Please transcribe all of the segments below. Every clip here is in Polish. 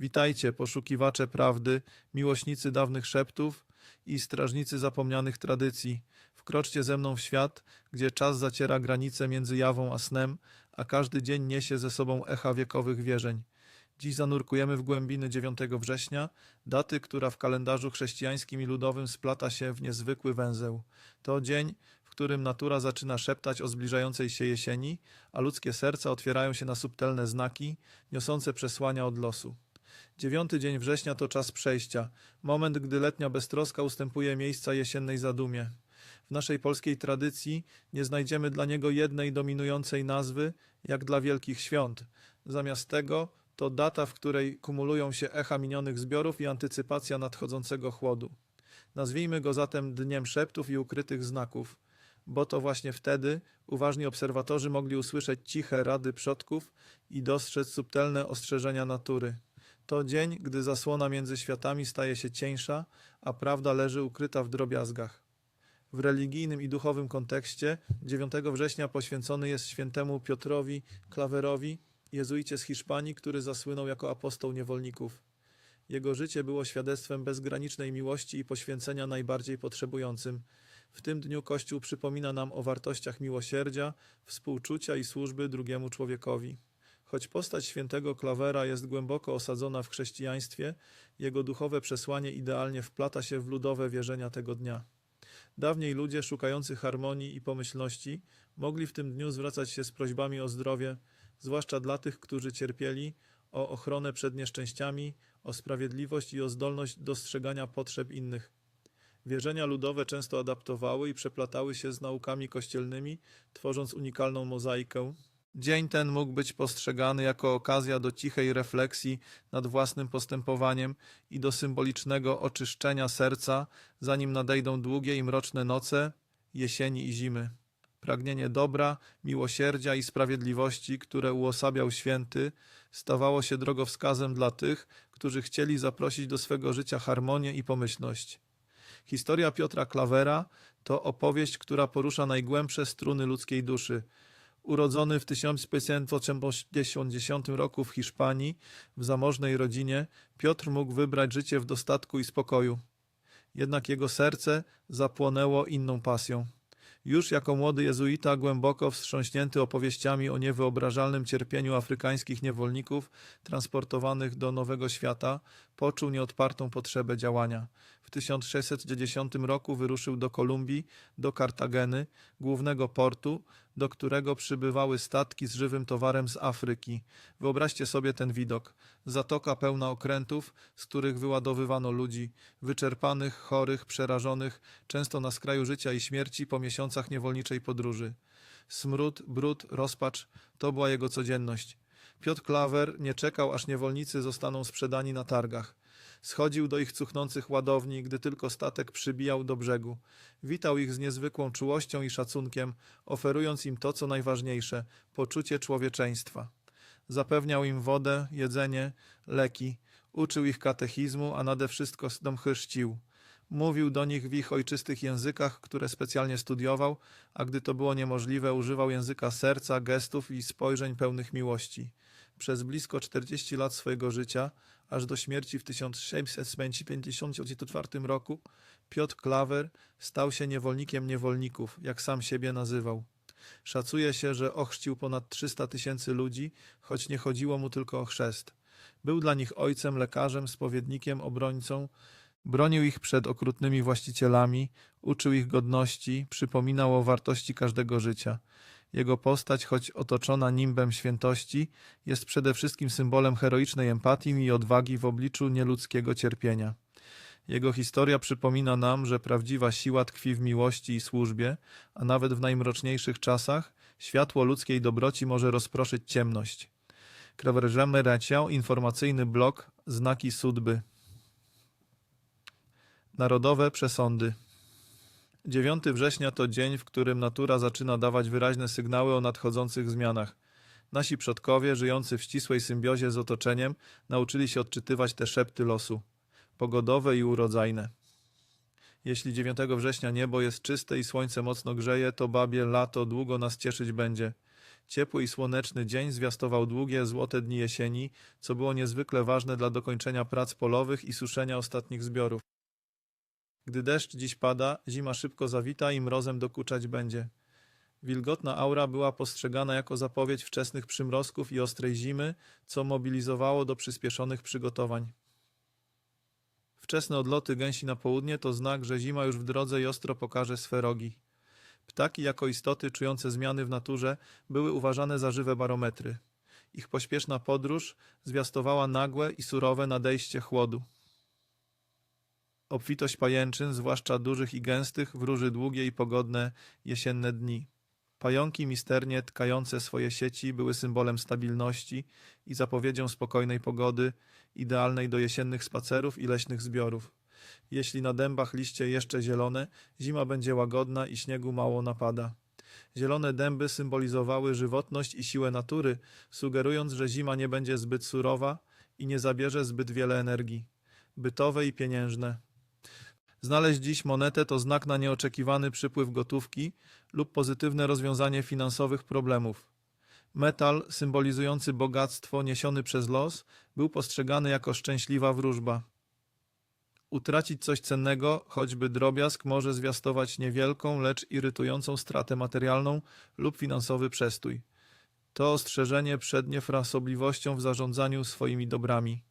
Witajcie, poszukiwacze prawdy, miłośnicy dawnych szeptów i strażnicy zapomnianych tradycji. Wkroczcie ze mną w świat, gdzie czas zaciera granice między jawą a snem, a każdy dzień niesie ze sobą echa wiekowych wierzeń. Dziś zanurkujemy w głębiny 9 września, daty, która w kalendarzu chrześcijańskim i ludowym splata się w niezwykły węzeł. To dzień, w którym natura zaczyna szeptać o zbliżającej się jesieni, a ludzkie serca otwierają się na subtelne znaki, niosące przesłania od losu. Dziewiąty dzień września to czas przejścia, moment, gdy letnia beztroska ustępuje miejsca jesiennej zadumie. W naszej polskiej tradycji nie znajdziemy dla niego jednej dominującej nazwy, jak dla wielkich świąt. Zamiast tego to data, w której kumulują się echa minionych zbiorów i antycypacja nadchodzącego chłodu. Nazwijmy go zatem Dniem Szeptów i Ukrytych Znaków, bo to właśnie wtedy uważni obserwatorzy mogli usłyszeć ciche rady przodków i dostrzec subtelne ostrzeżenia natury. To dzień, gdy zasłona między światami staje się cieńsza, a prawda leży ukryta w drobiazgach. W religijnym i duchowym kontekście 9 września poświęcony jest świętemu Piotrowi Klawerowi, jezuicie z Hiszpanii, który zasłynął jako apostoł niewolników. Jego życie było świadectwem bezgranicznej miłości i poświęcenia najbardziej potrzebującym. W tym dniu Kościół przypomina nam o wartościach miłosierdzia, współczucia i służby drugiemu człowiekowi. Choć postać świętego Klawera jest głęboko osadzona w chrześcijaństwie, jego duchowe przesłanie idealnie wplata się w ludowe wierzenia tego dnia. Dawniej ludzie szukający harmonii i pomyślności mogli w tym dniu zwracać się z prośbami o zdrowie, zwłaszcza dla tych, którzy cierpieli, o ochronę przed nieszczęściami, o sprawiedliwość i o zdolność dostrzegania potrzeb innych. Wierzenia ludowe często adaptowały i przeplatały się z naukami kościelnymi, tworząc unikalną mozaikę. Dzień ten mógł być postrzegany jako okazja do cichej refleksji nad własnym postępowaniem i do symbolicznego oczyszczenia serca, zanim nadejdą długie i mroczne noce, jesieni i zimy. Pragnienie dobra, miłosierdzia i sprawiedliwości, które uosabiał święty, stawało się drogowskazem dla tych, którzy chcieli zaprosić do swego życia harmonię i pomyślność. Historia Piotra Klawera to opowieść, która porusza najgłębsze struny ludzkiej duszy. Urodzony w 1580 roku w Hiszpanii, w zamożnej rodzinie, Piotr mógł wybrać życie w dostatku i spokoju. Jednak jego serce zapłonęło inną pasją. Już jako młody jezuita, głęboko wstrząśnięty opowieściami o niewyobrażalnym cierpieniu afrykańskich niewolników transportowanych do Nowego Świata, poczuł nieodpartą potrzebę działania. W 1610 roku wyruszył do Kolumbii, do Kartageny, głównego portu, do którego przybywały statki z żywym towarem z Afryki. Wyobraźcie sobie ten widok. Zatoka pełna okrętów, z których wyładowywano ludzi, wyczerpanych, chorych, przerażonych, często na skraju życia i śmierci po miesiącach niewolniczej podróży. Smród, brud, rozpacz to była jego codzienność. Piotr Klawer nie czekał, aż niewolnicy zostaną sprzedani na targach. Schodził do ich cuchnących ładowni, gdy tylko statek przybijał do brzegu. Witał ich z niezwykłą czułością i szacunkiem, oferując im to, co najważniejsze poczucie człowieczeństwa. Zapewniał im wodę, jedzenie, leki, uczył ich katechizmu, a nade wszystko dom chrzcił. Mówił do nich w ich ojczystych językach, które specjalnie studiował, a gdy to było niemożliwe, używał języka serca, gestów i spojrzeń pełnych miłości. Przez blisko 40 lat swojego życia, aż do śmierci w 1654 roku, Piotr Klawer stał się niewolnikiem niewolników, jak sam siebie nazywał. Szacuje się, że ochrzcił ponad 300 tysięcy ludzi, choć nie chodziło mu tylko o chrzest. Był dla nich ojcem, lekarzem, spowiednikiem, obrońcą, bronił ich przed okrutnymi właścicielami, uczył ich godności, przypominał o wartości każdego życia. Jego postać, choć otoczona nimbem świętości, jest przede wszystkim symbolem heroicznej empatii i odwagi w obliczu nieludzkiego cierpienia. Jego historia przypomina nam, że prawdziwa siła tkwi w miłości i służbie, a nawet w najmroczniejszych czasach światło ludzkiej dobroci może rozproszyć ciemność. Krawerżemy Reciał, informacyjny blok Znaki Sudby. Narodowe przesądy. 9 września to dzień, w którym natura zaczyna dawać wyraźne sygnały o nadchodzących zmianach. Nasi przodkowie, żyjący w ścisłej symbiozie z otoczeniem, nauczyli się odczytywać te szepty losu pogodowe i urodzajne. Jeśli 9 września niebo jest czyste i słońce mocno grzeje, to babie lato długo nas cieszyć będzie. Ciepły i słoneczny dzień zwiastował długie, złote dni jesieni, co było niezwykle ważne dla dokończenia prac polowych i suszenia ostatnich zbiorów. Gdy deszcz dziś pada, zima szybko zawita i mrozem dokuczać będzie. Wilgotna aura była postrzegana jako zapowiedź wczesnych przymrozków i ostrej zimy, co mobilizowało do przyspieszonych przygotowań. Wczesne odloty gęsi na południe to znak, że zima już w drodze i ostro pokaże swe rogi. Ptaki jako istoty czujące zmiany w naturze były uważane za żywe barometry. Ich pośpieszna podróż zwiastowała nagłe i surowe nadejście chłodu. Obfitość pajęczyn, zwłaszcza dużych i gęstych, wróży długie i pogodne jesienne dni. Pająki misternie tkające swoje sieci były symbolem stabilności i zapowiedzią spokojnej pogody, idealnej do jesiennych spacerów i leśnych zbiorów. Jeśli na dębach liście jeszcze zielone, zima będzie łagodna i śniegu mało napada. Zielone dęby symbolizowały żywotność i siłę natury, sugerując, że zima nie będzie zbyt surowa i nie zabierze zbyt wiele energii. Bytowe i pieniężne. Znaleźć dziś monetę to znak na nieoczekiwany przypływ gotówki lub pozytywne rozwiązanie finansowych problemów. Metal, symbolizujący bogactwo niesiony przez los, był postrzegany jako szczęśliwa wróżba. Utracić coś cennego, choćby drobiazg, może zwiastować niewielką, lecz irytującą stratę materialną lub finansowy przestój. To ostrzeżenie przed niefrasobliwością w zarządzaniu swoimi dobrami.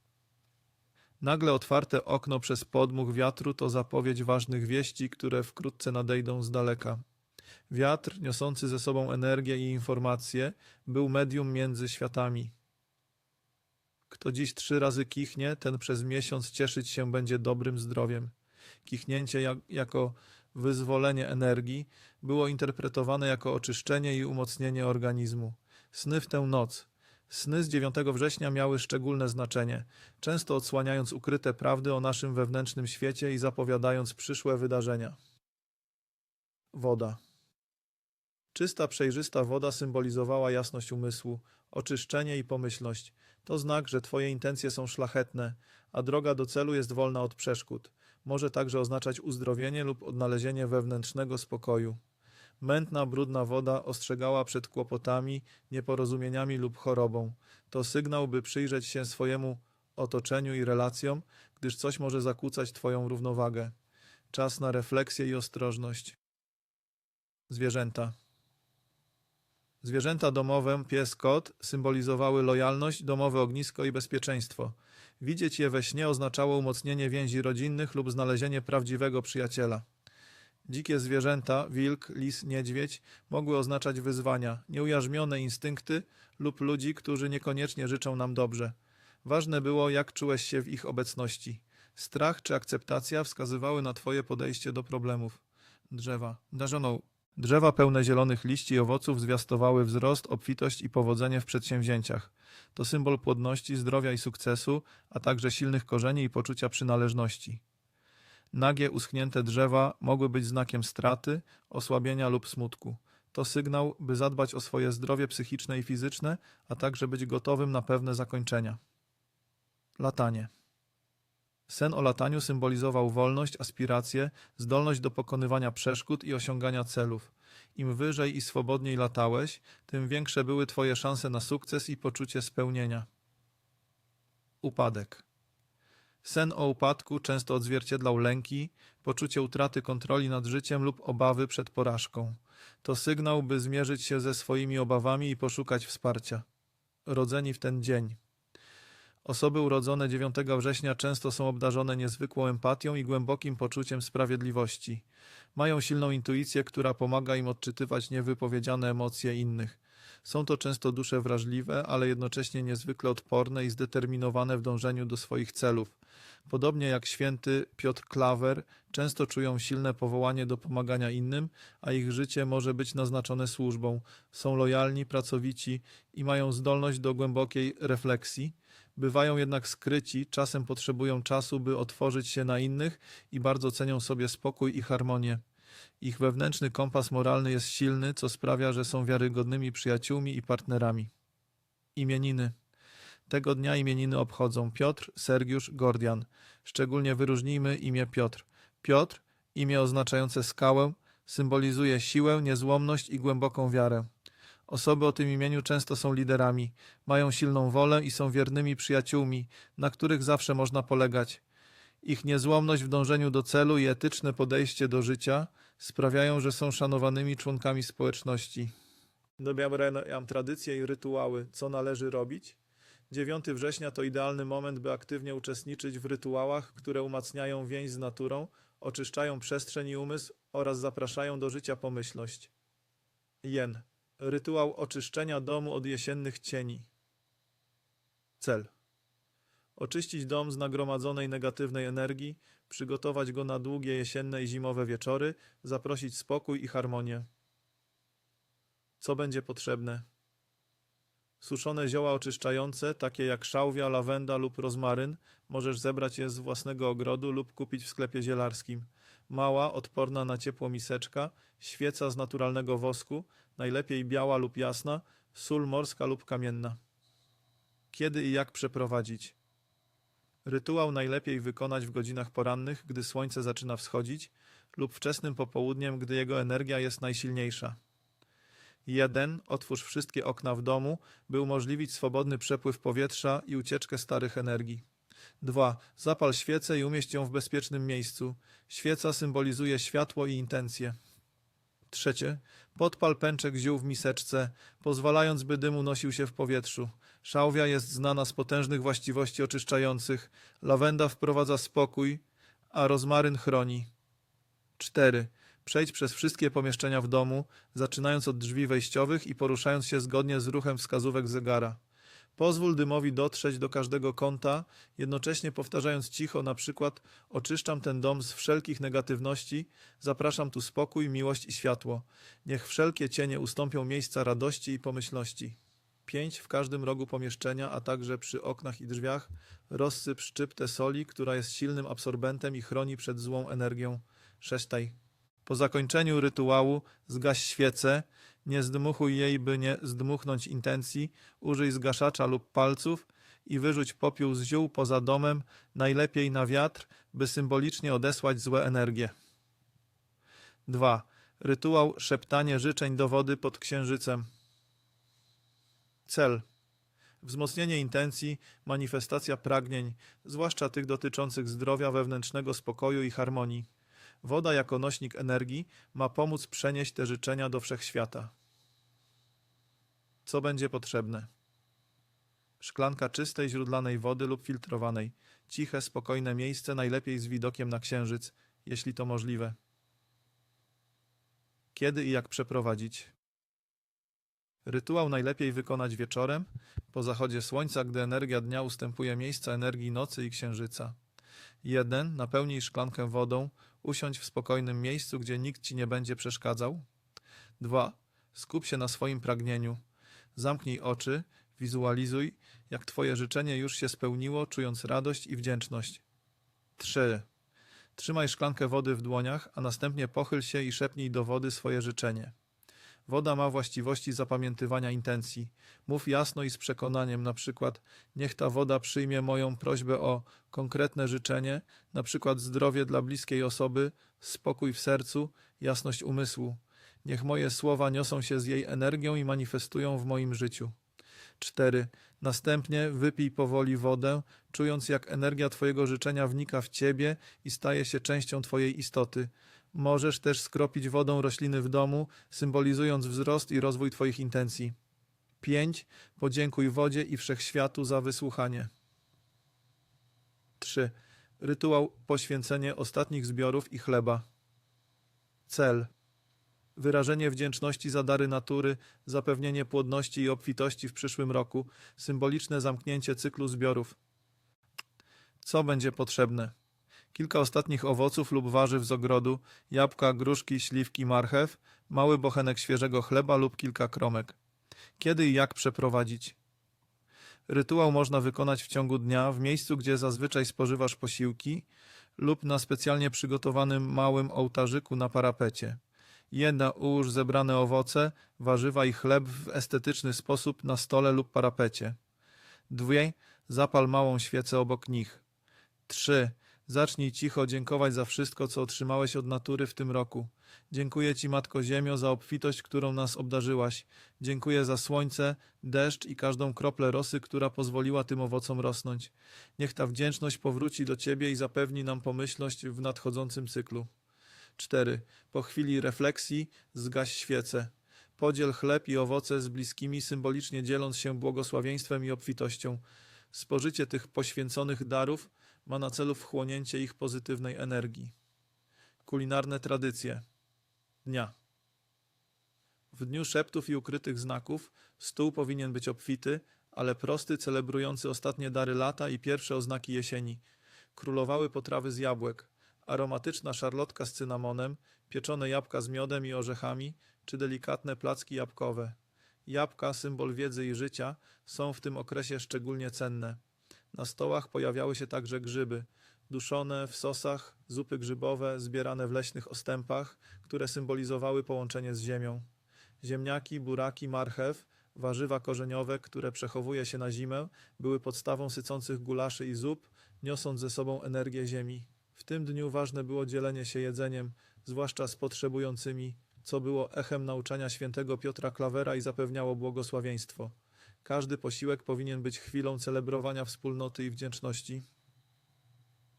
Nagle otwarte okno przez podmuch wiatru to zapowiedź ważnych wieści, które wkrótce nadejdą z daleka. Wiatr, niosący ze sobą energię i informacje, był medium między światami. Kto dziś trzy razy kichnie, ten przez miesiąc cieszyć się będzie dobrym zdrowiem. Kichnięcie jak, jako wyzwolenie energii było interpretowane jako oczyszczenie i umocnienie organizmu. Sny w tę noc. Sny z 9 września miały szczególne znaczenie, często odsłaniając ukryte prawdy o naszym wewnętrznym świecie i zapowiadając przyszłe wydarzenia. Woda. Czysta, przejrzysta woda symbolizowała jasność umysłu, oczyszczenie i pomyślność. To znak, że Twoje intencje są szlachetne, a droga do celu jest wolna od przeszkód. Może także oznaczać uzdrowienie lub odnalezienie wewnętrznego spokoju. Mętna, brudna woda ostrzegała przed kłopotami, nieporozumieniami lub chorobą. To sygnał, by przyjrzeć się swojemu otoczeniu i relacjom, gdyż coś może zakłócać Twoją równowagę. Czas na refleksję i ostrożność. Zwierzęta. Zwierzęta domowe, pies, kot, symbolizowały lojalność, domowe ognisko i bezpieczeństwo. Widzieć je we śnie oznaczało umocnienie więzi rodzinnych lub znalezienie prawdziwego przyjaciela. Dzikie zwierzęta, wilk, lis, niedźwiedź, mogły oznaczać wyzwania, nieujarzmione instynkty lub ludzi, którzy niekoniecznie życzą nam dobrze. Ważne było, jak czułeś się w ich obecności. Strach czy akceptacja wskazywały na Twoje podejście do problemów. Drzewa. Drzewa pełne zielonych liści i owoców zwiastowały wzrost, obfitość i powodzenie w przedsięwzięciach. To symbol płodności, zdrowia i sukcesu, a także silnych korzeni i poczucia przynależności. Nagie, uschnięte drzewa mogły być znakiem straty, osłabienia lub smutku. To sygnał, by zadbać o swoje zdrowie psychiczne i fizyczne, a także być gotowym na pewne zakończenia. Latanie. Sen o lataniu symbolizował wolność, aspiracje, zdolność do pokonywania przeszkód i osiągania celów. Im wyżej i swobodniej latałeś, tym większe były Twoje szanse na sukces i poczucie spełnienia. Upadek. Sen o upadku często odzwierciedlał lęki, poczucie utraty kontroli nad życiem lub obawy przed porażką. To sygnał, by zmierzyć się ze swoimi obawami i poszukać wsparcia. Rodzeni w ten dzień. Osoby urodzone 9 września często są obdarzone niezwykłą empatią i głębokim poczuciem sprawiedliwości. Mają silną intuicję, która pomaga im odczytywać niewypowiedziane emocje innych. Są to często dusze wrażliwe, ale jednocześnie niezwykle odporne i zdeterminowane w dążeniu do swoich celów. Podobnie jak święty Piotr Klawer, często czują silne powołanie do pomagania innym, a ich życie może być naznaczone służbą. Są lojalni, pracowici i mają zdolność do głębokiej refleksji. Bywają jednak skryci, czasem potrzebują czasu, by otworzyć się na innych i bardzo cenią sobie spokój i harmonię. Ich wewnętrzny kompas moralny jest silny, co sprawia, że są wiarygodnymi przyjaciółmi i partnerami. Imieniny. Tego dnia imieniny obchodzą Piotr, Sergiusz, Gordian. Szczególnie wyróżnijmy imię Piotr. Piotr, imię oznaczające skałę, symbolizuje siłę, niezłomność i głęboką wiarę. Osoby o tym imieniu często są liderami, mają silną wolę i są wiernymi przyjaciółmi, na których zawsze można polegać. Ich niezłomność w dążeniu do celu i etyczne podejście do życia sprawiają, że są szanowanymi członkami społeczności. Dobra, ja mam tradycje i rytuały. Co należy robić? 9 września to idealny moment, by aktywnie uczestniczyć w rytuałach, które umacniają więź z naturą, oczyszczają przestrzeń i umysł oraz zapraszają do życia pomyślność. Jen. Rytuał oczyszczenia domu od jesiennych cieni. Cel. Oczyścić dom z nagromadzonej negatywnej energii, przygotować go na długie jesienne i zimowe wieczory, zaprosić spokój i harmonię. Co będzie potrzebne? Suszone zioła oczyszczające, takie jak szałwia, lawenda lub rozmaryn, możesz zebrać je z własnego ogrodu lub kupić w sklepie zielarskim. Mała, odporna na ciepło miseczka, świeca z naturalnego wosku, najlepiej biała lub jasna, sól morska lub kamienna. Kiedy i jak przeprowadzić? Rytuał najlepiej wykonać w godzinach porannych, gdy słońce zaczyna wschodzić, lub wczesnym popołudniem, gdy jego energia jest najsilniejsza. 1. Otwórz wszystkie okna w domu, by umożliwić swobodny przepływ powietrza i ucieczkę starych energii. 2. Zapal świecę i umieść ją w bezpiecznym miejscu. Świeca symbolizuje światło i intencje. Trzecie. Podpal pęczek ziół w miseczce, pozwalając, by dym unosił się w powietrzu. Szałwia jest znana z potężnych właściwości oczyszczających, lawenda wprowadza spokój, a rozmaryn chroni. 4. Przejdź przez wszystkie pomieszczenia w domu, zaczynając od drzwi wejściowych i poruszając się zgodnie z ruchem wskazówek zegara. Pozwól dymowi dotrzeć do każdego kąta, jednocześnie powtarzając cicho na przykład oczyszczam ten dom z wszelkich negatywności, zapraszam tu spokój, miłość i światło. Niech wszelkie cienie ustąpią miejsca radości i pomyślności. 5. W każdym rogu pomieszczenia, a także przy oknach i drzwiach rozsyp szczyptę soli, która jest silnym absorbentem i chroni przed złą energią. 6. Po zakończeniu rytuału zgaś świecę, nie zdmuchuj jej, by nie zdmuchnąć intencji, użyj zgaszacza lub palców i wyrzuć popiół z ziół poza domem, najlepiej na wiatr, by symbolicznie odesłać złe energie. 2. Rytuał szeptanie życzeń do wody pod księżycem. Cel. Wzmocnienie intencji, manifestacja pragnień, zwłaszcza tych dotyczących zdrowia wewnętrznego spokoju i harmonii. Woda jako nośnik energii ma pomóc przenieść te życzenia do wszechświata. Co będzie potrzebne? Szklanka czystej źródlanej wody lub filtrowanej. Ciche, spokojne miejsce, najlepiej z widokiem na księżyc, jeśli to możliwe. Kiedy i jak przeprowadzić? Rytuał najlepiej wykonać wieczorem, po zachodzie słońca, gdy energia dnia ustępuje miejsca energii nocy i księżyca. 1. Napełnij szklankę wodą, usiądź w spokojnym miejscu, gdzie nikt ci nie będzie przeszkadzał. 2. Skup się na swoim pragnieniu. Zamknij oczy, wizualizuj, jak twoje życzenie już się spełniło, czując radość i wdzięczność. 3. Trzymaj szklankę wody w dłoniach, a następnie pochyl się i szepnij do wody swoje życzenie. Woda ma właściwości zapamiętywania intencji. Mów jasno i z przekonaniem, na przykład niech ta woda przyjmie moją prośbę o konkretne życzenie, na przykład zdrowie dla bliskiej osoby, spokój w sercu, jasność umysłu. Niech moje słowa niosą się z jej energią i manifestują w moim życiu. 4. Następnie wypij powoli wodę, czując jak energia Twojego życzenia wnika w Ciebie i staje się częścią Twojej istoty. Możesz też skropić wodą rośliny w domu, symbolizując wzrost i rozwój Twoich intencji. 5. Podziękuj wodzie i wszechświatu za wysłuchanie. 3. Rytuał poświęcenie ostatnich zbiorów i chleba. Cel. Wyrażenie wdzięczności za dary natury, zapewnienie płodności i obfitości w przyszłym roku, symboliczne zamknięcie cyklu zbiorów. Co będzie potrzebne? Kilka ostatnich owoców lub warzyw z ogrodu, jabłka, gruszki, śliwki, marchew, mały bochenek świeżego chleba lub kilka kromek. Kiedy i jak przeprowadzić? Rytuał można wykonać w ciągu dnia w miejscu, gdzie zazwyczaj spożywasz posiłki lub na specjalnie przygotowanym małym ołtarzyku na parapecie. Jedna ułóż zebrane owoce, warzywa i chleb w estetyczny sposób na stole lub parapecie. Dwie zapal małą świecę obok nich. Trzy Zacznij cicho dziękować za wszystko, co otrzymałeś od natury w tym roku. Dziękuję Ci, Matko Ziemio, za obfitość, którą nas obdarzyłaś. Dziękuję za słońce, deszcz i każdą kroplę rosy, która pozwoliła tym owocom rosnąć. Niech ta wdzięczność powróci do Ciebie i zapewni nam pomyślność w nadchodzącym cyklu. 4. Po chwili refleksji zgaś świecę. Podziel chleb i owoce z bliskimi, symbolicznie dzieląc się błogosławieństwem i obfitością. Spożycie tych poświęconych darów ma na celu wchłonięcie ich pozytywnej energii. Kulinarne tradycje dnia. W dniu szeptów i ukrytych znaków stół powinien być obfity, ale prosty, celebrujący ostatnie dary lata i pierwsze oznaki jesieni. Królowały potrawy z jabłek, aromatyczna szarlotka z cynamonem, pieczone jabłka z miodem i orzechami, czy delikatne placki jabłkowe. Jabłka, symbol wiedzy i życia, są w tym okresie szczególnie cenne. Na stołach pojawiały się także grzyby, duszone w sosach, zupy grzybowe zbierane w leśnych ostępach, które symbolizowały połączenie z ziemią. Ziemniaki, buraki, marchew, warzywa korzeniowe, które przechowuje się na zimę, były podstawą sycących gulaszy i zup, niosąc ze sobą energię ziemi. W tym dniu ważne było dzielenie się jedzeniem, zwłaszcza z potrzebującymi, co było echem nauczania świętego Piotra Klawera i zapewniało błogosławieństwo. Każdy posiłek powinien być chwilą celebrowania wspólnoty i wdzięczności.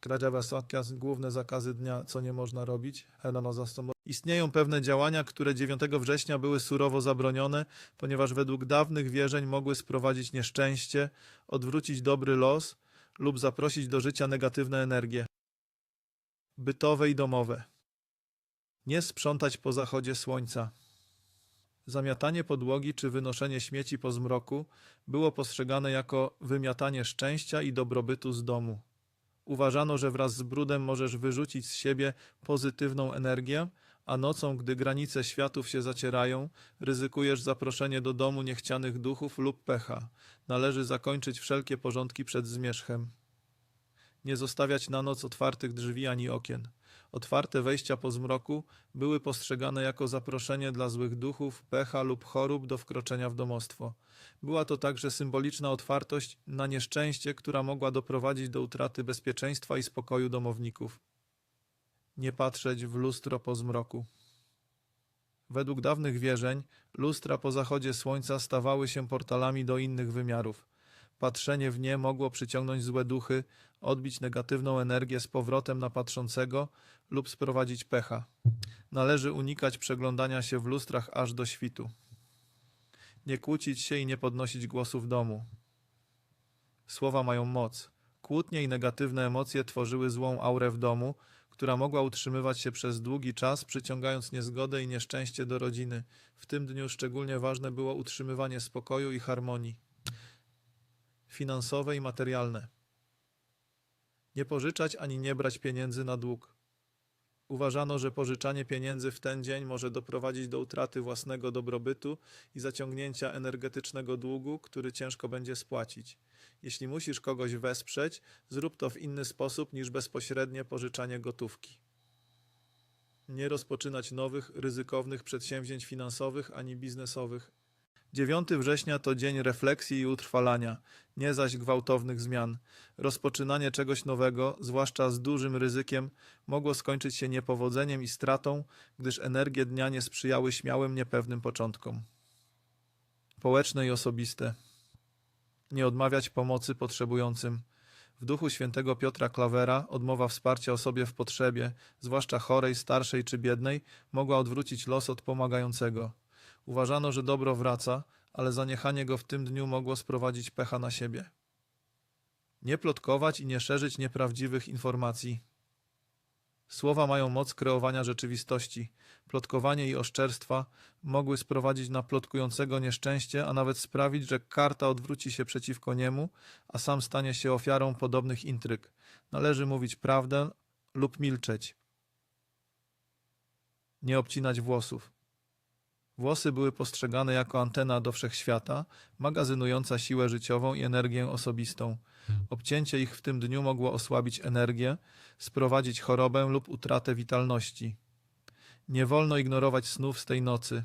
Kradziawa Satya, główne zakazy dnia, co nie można robić. Helena Zastomo. Istnieją pewne działania, które 9 września były surowo zabronione, ponieważ według dawnych wierzeń mogły sprowadzić nieszczęście, odwrócić dobry los lub zaprosić do życia negatywne energie. Bytowe i domowe. Nie sprzątać po zachodzie słońca. Zamiatanie podłogi czy wynoszenie śmieci po zmroku było postrzegane jako wymiatanie szczęścia i dobrobytu z domu. Uważano, że wraz z brudem możesz wyrzucić z siebie pozytywną energię, a nocą, gdy granice światów się zacierają, ryzykujesz zaproszenie do domu niechcianych duchów lub pecha. Należy zakończyć wszelkie porządki przed zmierzchem. Nie zostawiać na noc otwartych drzwi ani okien. Otwarte wejścia po zmroku były postrzegane jako zaproszenie dla złych duchów, pecha lub chorób do wkroczenia w domostwo. Była to także symboliczna otwartość na nieszczęście, która mogła doprowadzić do utraty bezpieczeństwa i spokoju domowników. Nie patrzeć w lustro po zmroku. Według dawnych wierzeń, lustra po zachodzie słońca stawały się portalami do innych wymiarów. Patrzenie w nie mogło przyciągnąć złe duchy, odbić negatywną energię z powrotem na patrzącego lub sprowadzić pecha. Należy unikać przeglądania się w lustrach aż do świtu. Nie kłócić się i nie podnosić głosu w domu. Słowa mają moc. Kłótnie i negatywne emocje tworzyły złą aurę w domu, która mogła utrzymywać się przez długi czas, przyciągając niezgodę i nieszczęście do rodziny. W tym dniu szczególnie ważne było utrzymywanie spokoju i harmonii finansowe i materialne. Nie pożyczać ani nie brać pieniędzy na dług. Uważano, że pożyczanie pieniędzy w ten dzień może doprowadzić do utraty własnego dobrobytu i zaciągnięcia energetycznego długu, który ciężko będzie spłacić. Jeśli musisz kogoś wesprzeć, zrób to w inny sposób niż bezpośrednie pożyczanie gotówki. Nie rozpoczynać nowych, ryzykownych przedsięwzięć finansowych ani biznesowych. 9 września to dzień refleksji i utrwalania, nie zaś gwałtownych zmian. Rozpoczynanie czegoś nowego, zwłaszcza z dużym ryzykiem, mogło skończyć się niepowodzeniem i stratą, gdyż energie dnia nie sprzyjały śmiałym, niepewnym początkom. Społeczne i osobiste. Nie odmawiać pomocy potrzebującym. W duchu świętego Piotra Klawera odmowa wsparcia osobie w potrzebie, zwłaszcza chorej, starszej czy biednej, mogła odwrócić los od pomagającego. Uważano, że dobro wraca, ale zaniechanie go w tym dniu mogło sprowadzić pecha na siebie. Nie plotkować i nie szerzyć nieprawdziwych informacji. Słowa mają moc kreowania rzeczywistości. Plotkowanie i oszczerstwa mogły sprowadzić na plotkującego nieszczęście, a nawet sprawić, że karta odwróci się przeciwko niemu, a sam stanie się ofiarą podobnych intryg. Należy mówić prawdę lub milczeć. Nie obcinać włosów. Włosy były postrzegane jako antena do wszechświata, magazynująca siłę życiową i energię osobistą. Obcięcie ich w tym dniu mogło osłabić energię, sprowadzić chorobę lub utratę witalności. Nie wolno ignorować snów z tej nocy.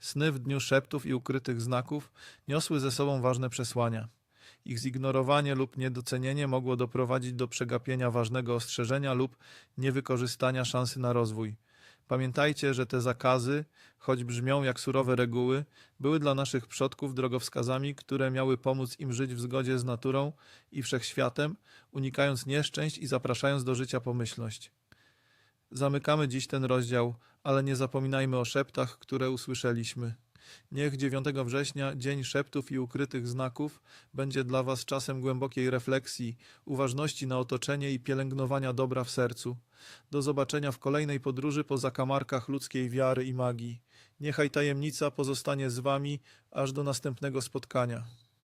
Sny w dniu szeptów i ukrytych znaków niosły ze sobą ważne przesłania. Ich zignorowanie lub niedocenienie mogło doprowadzić do przegapienia ważnego ostrzeżenia lub niewykorzystania szansy na rozwój. Pamiętajcie, że te zakazy, choć brzmią jak surowe reguły, były dla naszych przodków drogowskazami, które miały pomóc im żyć w zgodzie z naturą i wszechświatem, unikając nieszczęść i zapraszając do życia pomyślność. Zamykamy dziś ten rozdział, ale nie zapominajmy o szeptach, które usłyszeliśmy. Niech 9 września, Dzień Szeptów i Ukrytych Znaków, będzie dla Was czasem głębokiej refleksji, uważności na otoczenie i pielęgnowania dobra w sercu. Do zobaczenia w kolejnej podróży po zakamarkach ludzkiej wiary i magii. Niechaj tajemnica pozostanie z Wami aż do następnego spotkania.